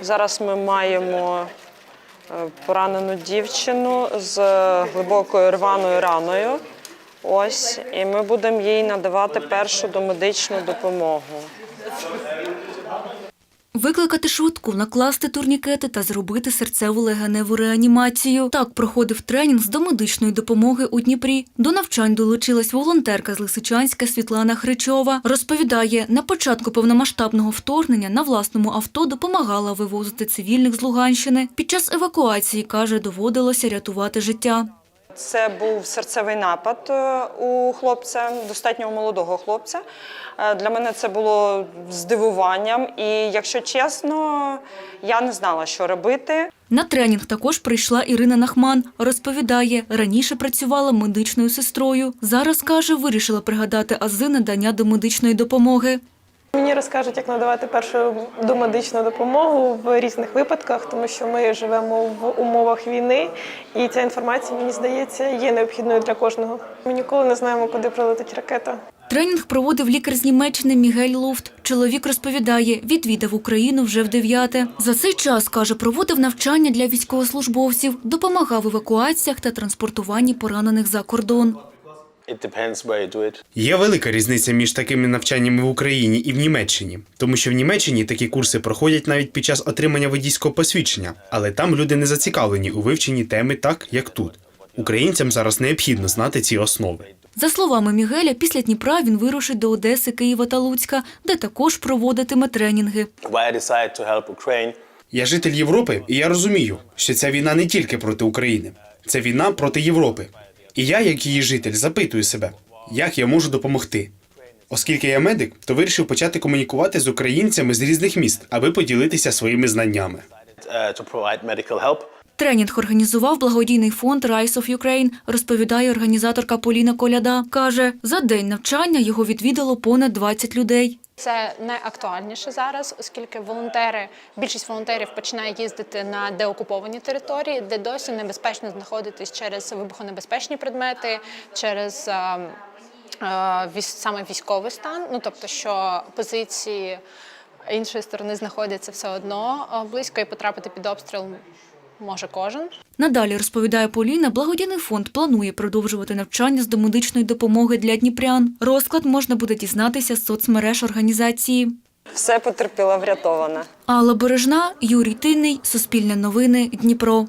Зараз ми маємо е, поранену дівчину з глибокою рваною раною. Ось, і ми будемо їй надавати першу домедичну допомогу. Викликати швидку, накласти турнікети та зробити серцеву легеневу реанімацію. Так проходив тренінг з домедичної допомоги у Дніпрі. До навчань долучилась волонтерка з Лисичанська Світлана Хричова. Розповідає, на початку повномасштабного вторгнення на власному авто допомагала вивозити цивільних з Луганщини. Під час евакуації, каже, доводилося рятувати життя. Це був серцевий напад е, у хлопця, достатньо молодого хлопця. Е, Для мене це було здивуванням, і якщо чесно, я не знала, що робити. На тренінг також прийшла Ірина Нахман. Розповідає, раніше працювала медичною сестрою. Зараз каже, вирішила пригадати ази надання домедичної допомоги. Мені розкажуть, як надавати першу домедичну допомогу в різних випадках, тому що ми живемо в умовах війни, і ця інформація, мені здається, є необхідною для кожного. Ми ніколи не знаємо, куди прилетить ракета. Тренінг проводив лікар з Німеччини Мігель Луфт. Чоловік розповідає, відвідав Україну вже в дев'яте. За цей час, каже, проводив навчання для військовослужбовців, допомагав в евакуаціях та транспортуванні поранених за кордон. It depends where you do it. Є велика різниця між такими навчаннями в Україні і в Німеччині, тому що в Німеччині такі курси проходять навіть під час отримання водійського посвідчення, але там люди не зацікавлені у вивченні теми так, як тут. Українцям зараз необхідно знати ці основи. За словами Мігеля, після Дніпра він вирушить до Одеси, Києва та Луцька, де також проводитиме тренінги. Why I decided to help Ukraine Я житель Європи, і я розумію, що ця війна не тільки проти України, це війна проти Європи. І я, як її житель, запитую себе, як я можу допомогти. Оскільки я медик, то вирішив почати комунікувати з українцями з різних міст, аби поділитися своїми знаннями. Тренінг організував благодійний фонд Rise of Ukraine, розповідає організаторка Поліна Коляда. Каже, за день навчання його відвідало понад 20 людей. Це найактуальніше зараз, оскільки волонтери, більшість волонтерів починає їздити на деокуповані території, де досі небезпечно знаходитись через вибухонебезпечні предмети, через саме військовий стан. Ну тобто, що позиції іншої сторони знаходяться все одно близько і потрапити під обстріл може кожен. Надалі розповідає Поліна, благодійний фонд планує продовжувати навчання з домедичної допомоги для дніпрян. Розклад можна буде дізнатися з соцмереж організації. Все потерпіла врятована. Алла Бережна, Юрій Тинний, Суспільне новини, Дніпро.